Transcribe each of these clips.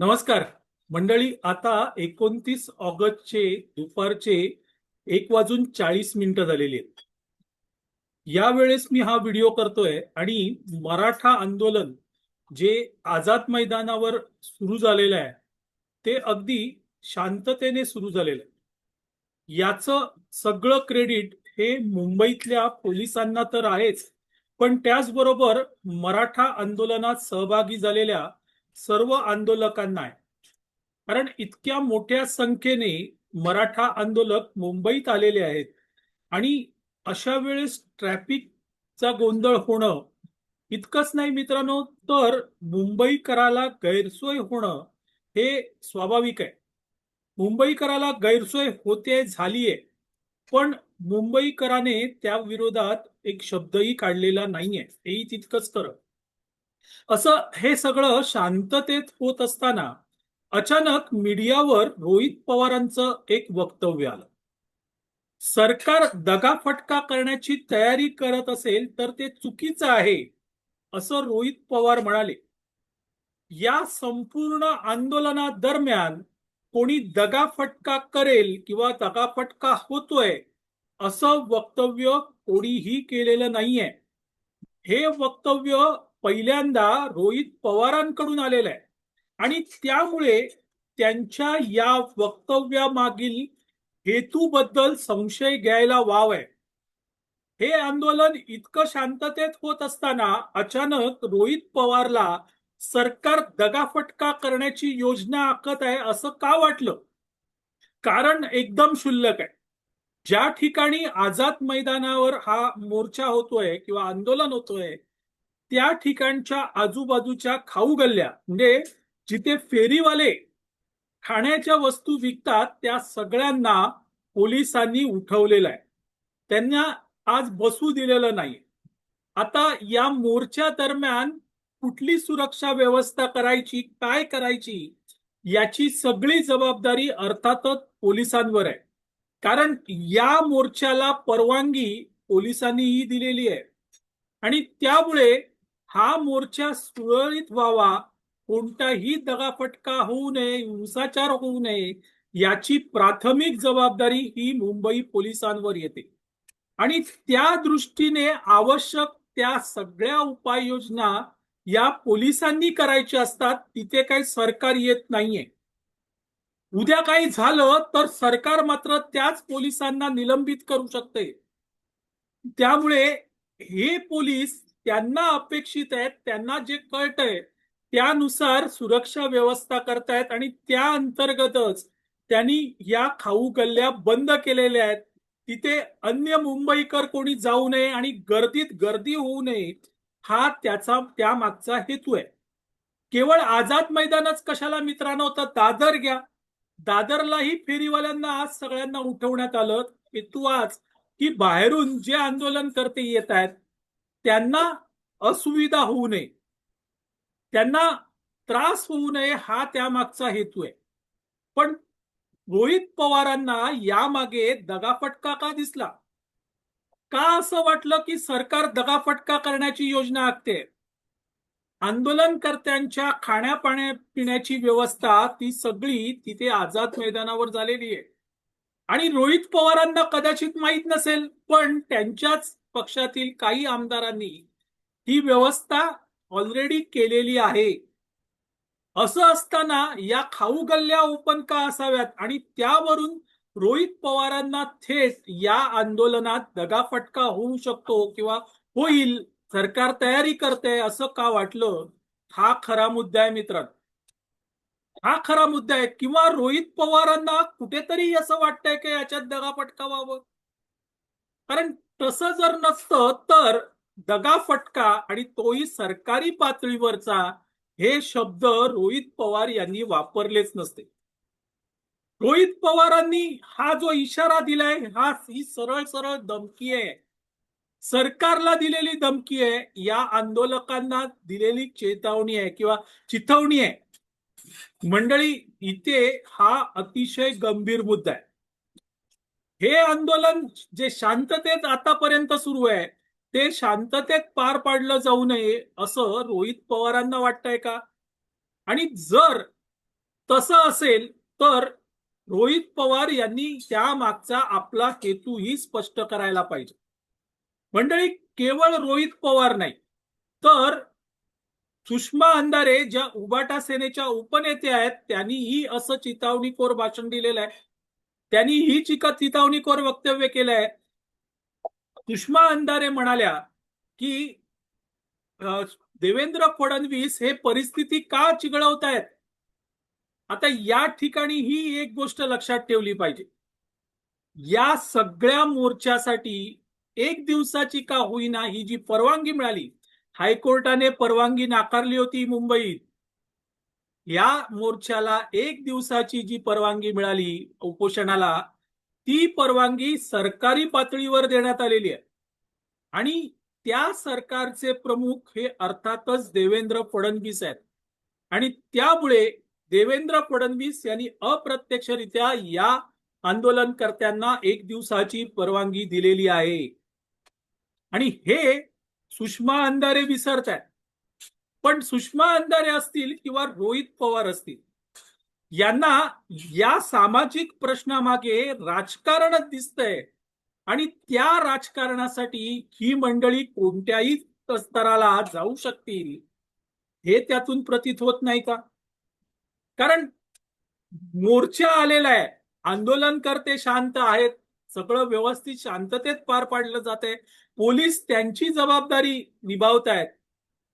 नमस्कार. मंडळी आता एकोणतीस ऑगस्टचे दुपारचे एक वाजून चाळीस मिनिटं झालेली आहेत. यावेळेस मी हा व्हिडिओ करतोय आणि मराठा आंदोलन जे आझाद मैदानावर सुरू झालेलं आहे ते अगदी शांततेने सुरू झालेलं आहे. याचं सगळं क्रेडिट हे मुंबईतल्या पोलिसांना तर आहेच पण त्याचबरोबर मराठा आंदोलनात सहभागी झालेल्या सर्व आंदोलकांना आहे. कारण इतक्या मोठ्या संख्येने मराठा आंदोलक मुंबईत आलेले आहेत. आणि अशा वेळेस ट्रॅफिकचा गोंधळ होणं इतकंच नाही मित्रांनो तर मुंबईकराला गैरसोय होणं हे स्वाभाविक आहे. मुंबईकराला गैरसोय होते झालीये. पण मुंबईकराने त्या विरोधात एक शब्दही काढलेला नाहीये. हेही तितकंच खरं. असं हे सगळं शांततेत होत असताना अचानक मीडियावर रोहित पवारांचं एक वक्तव्य आलं. सरकार दगाफटका करण्याची तयारी करत असेल तर ते चुकीचं आहे असं रोहित पवार म्हणाले. या संपूर्ण आंदोलना दरम्यान कोणी दगाफटका करेल किंवा दगाफटका होतोय असं वक्तव्य कोणीही केलेलं नाहीये. हे वक्तव्य पहिल्यांदा रोहित पवारांकडून आलेलं आहे. आणि त्यामुळे त्यांच्या या वक्तव्यामागील हेतूबद्दल संशय घ्यायला वाव आहे. हे आंदोलन इतकं शांततेत होत असताना अचानक रोहित पवारला सरकार दगाफटका करण्याची योजना आखत आहे असं का वाटलं? कारण एकदम शुल्लक आहे. ज्या ठिकाणी आझाद मैदानावर हा मोर्चा होतोय किंवा आंदोलन होतोय त्या ठिकाणच्या आजूबाजूच्या खाऊ गल्ल्या म्हणजे जिथे फेरीवाले खाण्याच्या वस्तू विकतात त्या सगळ्यांना पोलिसांनी उठवलेलं आहे. त्यांना आज बसू दिलेलं नाही. आता या मोर्चा दरम्यान कुठली सुरक्षा व्यवस्था करायची काय करायची याची सगळी जबाबदारी अर्थातच पोलिसांवर आहे. कारण या मोर्चाला परवानगी पोलिसांनीही दिलेली आहे. आणि त्यामुळे हा मोर्चा सुरळीत व्हावा. कोणताही दगाफटका होऊ नये हिंसाचार होऊ नये याची प्राथमिक जबाबदारी ही मुंबई पोलिसांवर येते. आणि त्या दृष्टीने आवश्यक त्या सगळ्या उपाययोजना या पोलिसांनी करायच्या असतात तिथे काही सरकार येत नाहीये. उद्या काही झालं तर सरकार मात्र त्याच पोलिसांना निलंबित करू शकते. त्यामुळे हे पोलीस त्यांना अपेक्षित आहेत त्यांना जे कळतंय त्यानुसार सुरक्षा व्यवस्था करतायत आणि त्या अंतर्गतच त्यांनी या खाऊ गल्ल्या बंद केलेल्या आहेत. तिथे अन्य मुंबईकर कोणी जाऊ नये आणि गर्दीत गर्दी होऊ नये हा त्याचा त्या मागचा हेतू आहे. केवळ आझाद मैदानच कशाला मित्रांनो तर दादर घ्या. दादरलाही फेरीवाल्यांना आज सगळ्यांना उठवण्यात आलं. हेतू आज की बाहेरून जे आंदोलन करते येत आहेत त्यांना असुविधा होऊ नये. त्यांना त्रास होऊ नये हा त्यामागचा हेतू आहे. पण रोहित पवारांना यामागे दगाफटका का दिसला? का असं वाटलं की सरकार दगाफटका करण्याची योजना आखते? आंदोलनकर्त्यांच्या खाण्यापाण्या पिण्याची व्यवस्था ती सगळी तिथे आझाद मैदानावर झालेली आहे. आणि रोहित पवारांना कदाचित माहीत नसेल पण त्यांच्याच पक्षातील काही आमदारांनी ही व्यवस्था ऑलरेडी केलेली आहे. असं असताना या खाऊ गल्ल्या ओपन का असाव्यात? आणि त्यावरून रोहित पवारांना थेट या आंदोलनात दगाफटका होऊ शकतो किंवा होईल सरकार तयारी करते असं का वाटलं? हा खरा मुद्दा आहे मित्रांनो. हा खरा मुद्दा आहे. किंवा रोहित पवारांना कुठेतरी असं वाटतंय की याच्यात दगा व्हावं कारण तसं जर नसतं तर दगा फटका आणि तोही सरकारी पातळीवरचा हे शब्द रोहित पवार यांनी वापरलेच नसते. रोहित पवारांनी हा जो इशारा दिलाय हा ही सरळ सरळ धमकी आहे. सरकारला दिलेली धमकी आहे या आंदोलकांना दिलेली चेतावणी आहे किंवा चिथवणी आहे. मंडळी इथे हा अतिशय गंभीर मुद्दा आहे. हे आंदोलन जे शांततेत आतापर्यंत सुरू आहे ते शांततेत पार पाडलं जाऊ नये असं रोहित पवारांना वाटतंय का? आणि जर तसं असेल तर रोहित पवार यांनी त्या मागचा आपला हेतूही स्पष्ट करायला पाहिजे. मंडळी केवळ रोहित पवार नाही तर सुषमा अंधारे ज्या उबाटा सेनेच्या उपनेते आहेत त्यांनीही असं चितावणीखोर भाषण दिलेलं आहे. त्यांनी ही चिका चितावणीखोर वक्तव्य केलं आहे. सुषमा अंधारे म्हणाल्या की देवेंद्र फडणवीस हे परिस्थिती का चिघळवतायत? आता या ठिकाणी ही एक गोष्ट लक्षात ठेवली पाहिजे. या सगळ्या मोर्चासाठी एक दिवसाची का होईना ही जी परवानगी मिळाली हायकोर्टाने परवानगी नाकारली होती मुंबईत. या मोर्चाला एक दिवसाची जी परवानगी मिळाली उपोषणाला ती परवानगी सरकारी पातळीवर देण्यात आलेली आहे. आणि त्या सरकारचे प्रमुख हे अर्थातच देवेंद्र फडणवीस आहेत. आणि त्यामुळे देवेंद्र फडणवीस यांनी अप्रत्यक्षरित्या या आंदोलनकर्त्यांना एक दिवसाची परवानगी दिलेली आहे. आणि हे सुषमा अंधारे विसरत आहेत पण सुषमा अंधारे असतील किंवा रोहित पवार असतील यांना या सामाजिक प्रश्नामागे राजकारणच दिसतंय. आणि त्या राजकारणासाठी ही मंडळी कोणत्याही स्तराला जाऊ शकतील हे त्यातून प्रतीत होत नाही का? कारण मोर्चा आलेला आहे. आंदोलनकर्ते शांत आहेत. सगळं व्यवस्थित शांततेत पार पाडलं जात. आहे पोलीस त्यांची जबाबदारी निभावत आहेत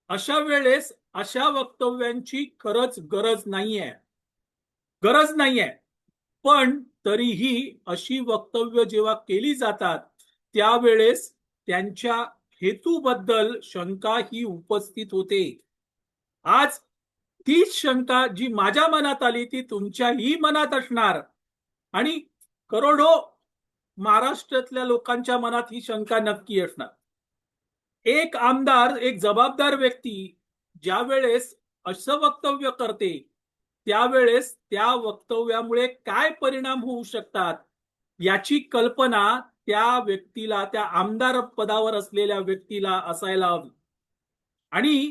अशा वेळेस अशा वक्तव्यांची खरंच गरज नाहीये. गरज नाहीये. पण तरीही अशी वक्तव्य जेव्हा केली जातात त्यावेळेस त्यांच्या हेतूबद्दल शंका ही उपस्थित होते. आज तीच शंका जी माझ्या मनात आली ती तुमच्याही मनात असणार. आणि करोडो महाराष्ट्रातल्या लोकांच्या मनात ही शंका नक्की असणार. एक आमदार एक जबाबदार व्यक्ती ज्या वेळेस असं वक्तव्य करते त्यावेळेस त्या वक्तव्यामुळे काय परिणाम होऊ शकतात याची कल्पना त्या व्यक्तीला त्या आमदार पदावर असलेल्या व्यक्तीला असायला हवी. आणि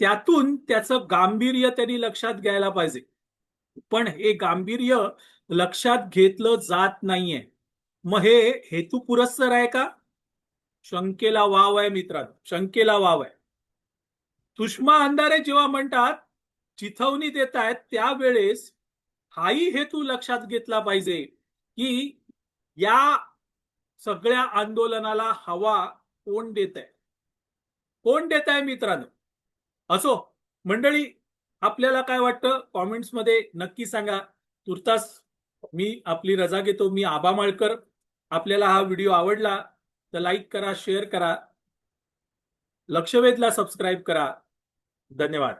त्यातून त्याचं गांभीर्य त्यांनी लक्षात घ्यायला पाहिजे. पण हे गांभीर्य लक्षात घेतलं जात नाहीये. मग हे हेतू पुरस्सर आहे का? शंकेला वाव आहे मित्रांनो शंकेला वाव आहे. सुषमा अंधारे जेव्हा म्हणतात चिथवणी देत आहेत त्यावेळेस हाही हेतू लक्षात घेतला पाहिजे की या सगळ्या आंदोलनाला हवा कोण देत आहे कोण देत आहे मित्रांनो? असो मंडळी आपल्याला काय वाटतं? कॉमेंट्समध्ये नक्की सांगा. तुर्तास मी आपली रजा घेतो. मी आबा माळकर. आपल्याला हा व्हिडिओ आवडला तर लाईक करा शेअर करा. लक्ष वेधला सबस्क्राईब करा. धन्यवाद.